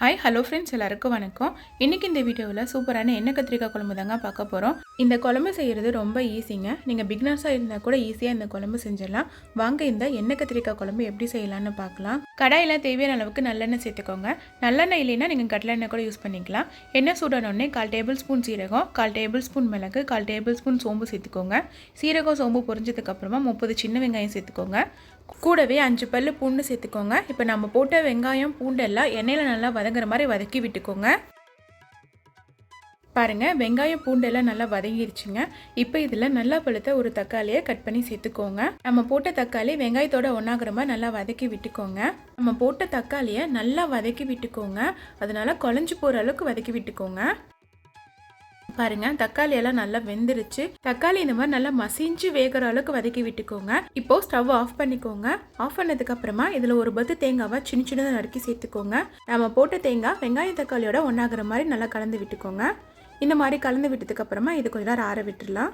Hi hello friends எல்லாருக்கும் வணக்கம். இன்றைக்கி இந்த வீடியோவில் சூப்பரான எண்ணெய் கத்திரிக்காய் குழம்பு தாங்க பார்க்க போகிறோம் இந்த குழம்பு செய்கிறது ரொம்ப ஈஸிங்க நீங்கள் பிக்னர்ஸாக இருந்தால் கூட ஈஸியாக இந்த குழம்பு செஞ்சிடலாம். வாங்க இந்த எண்ணெய் கத்திரிக்காய் குழம்பு எப்படி செய்யலாம்னு பார்க்கலாம். கடாயில் தேவையான அளவுக்கு நல்லெண்ணெய் சேர்த்துக்கோங்க. நல்லெண்ணெய் இல்லைன்னா நீங்கள் கடலெண்ணெய் கூட யூஸ் பண்ணிக்கலாம். எண்ணெய் சூடனோடனே கால் டேபிள் ஸ்பூன் சீரகம் கால் டேபிள் ஸ்பூன் மிளகு கால் டேபிள் ஸ்பூன் சோம்பு சேர்த்துக்கோங்க. சீரகம் சோம்பு பொரிஞ்சதுக்கப்புறமா முப்பது சின்ன வெங்காயம் சேர்த்துக்கோங்க. கூடவே அஞ்சு பல்லு பூண்டு சேர்த்துக்கோங்க. இப்போ நம்ம போட்ட வெங்காயம் பூண்டெல்லாம் எண்ணெயில் நல்லா வதங்குற மாதிரி வதக்கி விட்டுக்கோங்க. பாருங்கள் வெங்காயம் பூண்டெல்லாம் நல்லா வதங்கிருச்சுங்க. இப்போ இதில் நல்லா பழுத்த ஒரு தக்காளியை கட் பண்ணி சேர்த்துக்கோங்க. நம்ம போட்ட தக்காளி வெங்காயத்தோட ஒன்றாகிற மாதிரி நல்லா வதக்கி விட்டுக்கோங்க. நம்ம போட்ட தக்காளியை நல்லா வதக்கி விட்டுக்கோங்க. அதனால் குழஞ்சி போகிற அளவுக்கு வதக்கி விட்டுக்கோங்க. பாருங்க தக்காளி எல்லாம் நல்லா வெந்துருச்சு. தக்காளி இந்த மாதிரி நல்லா மசிஞ்சு வேகிற அளவுக்கு வதக்கி விட்டுக்கோங்க. இப்போ ஸ்டவ் ஆஃப் பண்ணிக்கோங்க. ஆஃப் பண்ணதுக்கு அப்புறமா இதுல ஒரு பத்து தேங்காவை சின்ன சின்னதாக நறுக்கி சேர்த்துக்கோங்க. நம்ம போட்ட தேங்காய் வெங்காய தக்காளியோட ஒன்றாகிற மாதிரி நல்லா கலந்து விட்டுக்கோங்க. இந்த மாதிரி கலந்து விட்டதுக்கு அப்புறமா இது கொஞ்ச நேரம் ஆற விட்டுடலாம்.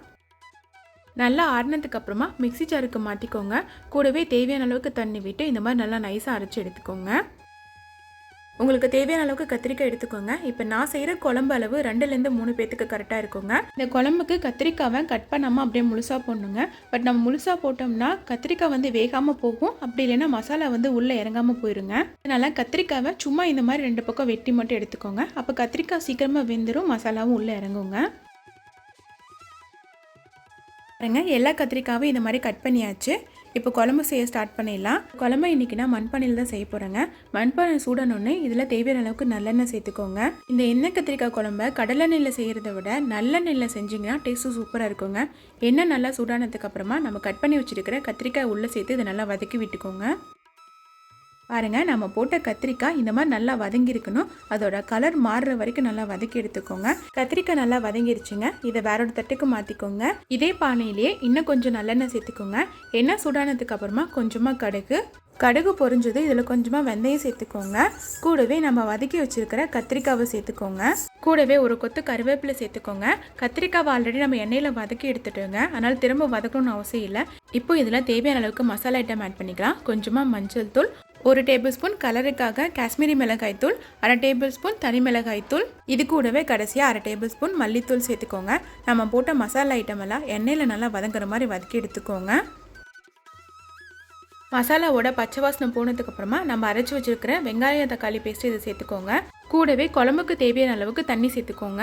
நல்லா ஆறினதுக்கு அப்புறமா மிக்சி ஜாருக்கு மாட்டிக்கோங்க கூடவே தேவையான அளவுக்கு தண்ணி விட்டு இந்த மாதிரி நல்லா நைஸாக அரைச்சி எடுத்துக்கோங்க. உங்களுக்கு தேவையான அளவுக்கு கத்திரிக்காய் எடுத்துக்கோங்க. இப்போ நான் செய்கிற குழம்பு அளவு ரெண்டுலேருந்து மூணு பேத்துக்கு கரெக்டாக இருக்குங்க. இந்த குழம்புக்கு கத்திரிக்காவை கட் பண்ணாமல் அப்படியே முழுசாக போடணுங்க. பட் நம்ம முழுசாக போட்டோம்னா கத்திரிக்காய் வந்து வேகாமல் போகும். அப்படி இல்லைன்னா மசாலா வந்து உள்ளே இறங்காமல் போயிருங்க. அதனால் கத்திரிக்காவை சும்மா இந்த மாதிரி ரெண்டு பக்கம் வெட்டி மட்டும் எடுத்துக்கோங்க. அப்போ கத்திரிக்காய் சீக்கிரமாக வெந்துடும் மசாலாவும் உள்ளே இறங்குங்க. பாருங்க எல்லா கத்திரிக்காவும் இந்த மாதிரி கட் பண்ணியாச்சு. இப்போ குழம்பு செய்ய ஸ்டார்ட் பண்ணிடலாம். குழம்பு இன்றைக்கி நான் மண்பானையில் தான் செய்ய போகிறேங்க மண்பானை சூடணுன்னு இதில் தேவையான அளவுக்கு நல்லெண்ணெய் சேர்த்துக்கோங்க. இந்த எண்ணெய் கத்திரிக்காய் குழம்ப கடலெண்ணெயில் செய்கிறத விட நல்லெண்ணெயில் செஞ்சிங்கன்னா டேஸ்ட்டு சூப்பராக இருக்குங்க. எண்ணெய் நல்லா சூடானதுக்கு அப்புறமா நம்ம கட் பண்ணி வச்சுருக்கிற கத்திரிக்காய் உள்ளே சேர்த்து இதை நல்லா வதக்கி விட்டுக்கோங்க. பாருங்கள் நம்ம போட்ட கத்திரிக்காய் இந்த மாதிரி நல்லா வதங்கியிருக்கணும். அதோட கலர் மாறுற வரைக்கும் நல்லா வதக்கி எடுத்துக்கோங்க. கத்திரிக்காய் நல்லா வதங்கிருச்சுங்க. இதை வேற ஒரு தட்டுக்கு மாற்றிக்கோங்க இதே பானையிலேயே இன்னும் கொஞ்சம் நல்லெண்ணெய் சேர்த்துக்கோங்க. எண்ணெய் சூடானதுக்கு அப்புறமா கொஞ்சமாக கடுகு. கடுகு பொறிஞ்சது இதில் கொஞ்சமாக வெந்தயம் சேர்த்துக்கோங்க. கூடவே நம்ம வதக்கி வச்சுருக்கிற கத்திரிக்காவை சேர்த்துக்கோங்க. கூடவே ஒரு கொத்து கருவேப்பிலை சேர்த்துக்கோங்க. கத்திரிக்காவை ஆல்ரெடி நம்ம எண்ணெயில் வதக்கி எடுத்துட்டோங்க. அதனால் திரும்ப வதக்கணும்னு அவசியம் இல்லை. இப்போ இதில் தேவையான அளவுக்கு மசாலா ஐட்டம் ஆட் பண்ணிக்கலாம். கொஞ்சமாக மஞ்சள் தூள் ஒரு டேபிள் ஸ்பூன் கலருக்காக காஷ்மீரி மிளகாய் தூள் அரை டேபிள் ஸ்பூன் தனி மிளகாய் தூள். இது கூடவே கடைசியாக அரை டேபிள் ஸ்பூன் மல்லித்தூள் சேர்த்துக்கோங்க. நம்ம போட்ட மசாலா ஐட்டம் எல்லாம் எண்ணெயில் நல்லா வதங்குற மாதிரி வதக்கி எடுத்துக்கோங்க. மசாலாவோட பச்சை வாசனை போனதுக்கப்புறமா நம்ம அரைச்சி வச்சிருக்கிற வெங்காயம் தக்காளி பேஸ்ட் இதை சேர்த்துக்கோங்க. கூடவே குழம்புக்கு தேவையான அளவுக்கு தண்ணி சேர்த்துக்கோங்க.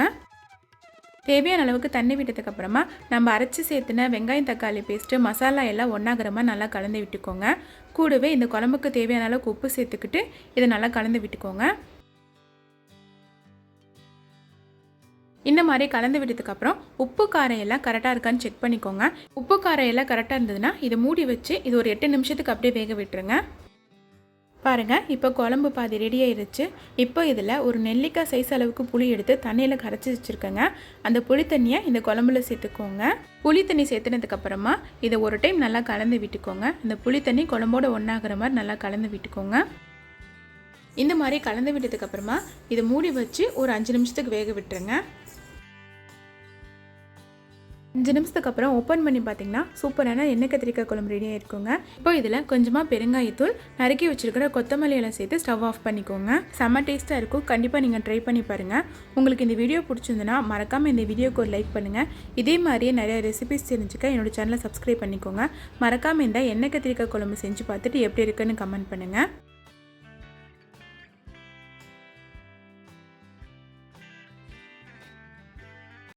தேவையான அளவுக்கு தண்ணி விட்டதுக்கப்புறமா நம்ம அரைச்சி சேர்த்துன வெங்காயம் தக்காளி பேஸ்ட்டு மசாலா எல்லாம் ஒன்றாகிறமா நல்லா கலந்து விட்டுக்கோங்க. கூடவே இந்த குழம்புக்கு தேவையான அளவுக்கு உப்பு சேர்த்துக்கிட்டு இதை நல்லா கலந்து விட்டுக்கோங்க. இந்த மாதிரி கலந்து விட்டதுக்கப்புறம் உப்பு காரம் எல்லாம் கரெக்டாக இருக்கான்னு செக் பண்ணிக்கோங்க. உப்பு காரம் எல்லாம் கரெக்டாக இருந்ததுன்னா இதை மூடி வச்சு இது ஒரு எட்டு நிமிஷத்துக்கு அப்படியே வேக விட்டுருங்க. பாருங்கள் இப்போ குழம்பு பாதி ரெடி ஆயிருச்சு. இப்போ இதில் ஒரு நெல்லிக்காய் சைஸ் அளவுக்கு புளி எடுத்து தண்ணியில் கரைச்சி வச்சுருக்கேங்க. அந்த புளி தண்ணியை இந்த குழம்புல சேர்த்துக்கோங்க. புளி தண்ணி சேர்த்துனதுக்கப்புறமா இதை ஒரு டைம் நல்லா கலந்து விட்டுக்கோங்க. இந்த புளி தண்ணி குழம்போட ஒன்றாகிற மாதிரி நல்லா கலந்து விட்டுக்கோங்க. இந்த மாதிரி கலந்து விட்டதுக்கப்புறமா இதை மூடி வச்சு ஒரு அஞ்சு நிமிஷத்துக்கு வேக விட்டுருங்க. அஞ்சு நிமிஷத்துக்கு அப்புறம் ஓப்பன் பண்ணி பார்த்தீங்கன்னா சூப்பரான எண்ணெய் கத்திரிக்காய் குழம்பு ரெடியாக இருக்குங்க இப்போ இதில் கொஞ்சமாக பெருங்காயத்தூள் நறுக்கி வச்சிருக்கிற கொத்தமல்லி எல்லாம் சேர்த்து ஸ்டவ் ஆஃப் பண்ணிக்கோங்க. செம்ம டேஸ்ட்டாக இருக்கும். கண்டிப்பாக நீங்கள் ட்ரை பண்ணி பாருங்கள் உங்களுக்கு இந்த வீடியோ பிடிச்சிருந்துன்னா மறக்காமல் இந்த வீடியோக்கு ஒரு லைக் பண்ணுங்கள் இதே மாதிரியே நிறைய ரெசிபிஸ் தெரிஞ்சுக்க என்னோடய சேனலை சப்ஸ்கிரைப் பண்ணிக்கோங்க. மறக்காமல் இந்த எண்ணெய் கத்திரிக்காய் குழம்பு செஞ்சு பார்த்துட்டு எப்படி இருக்குன்னு கமெண்ட் பண்ணுங்கள்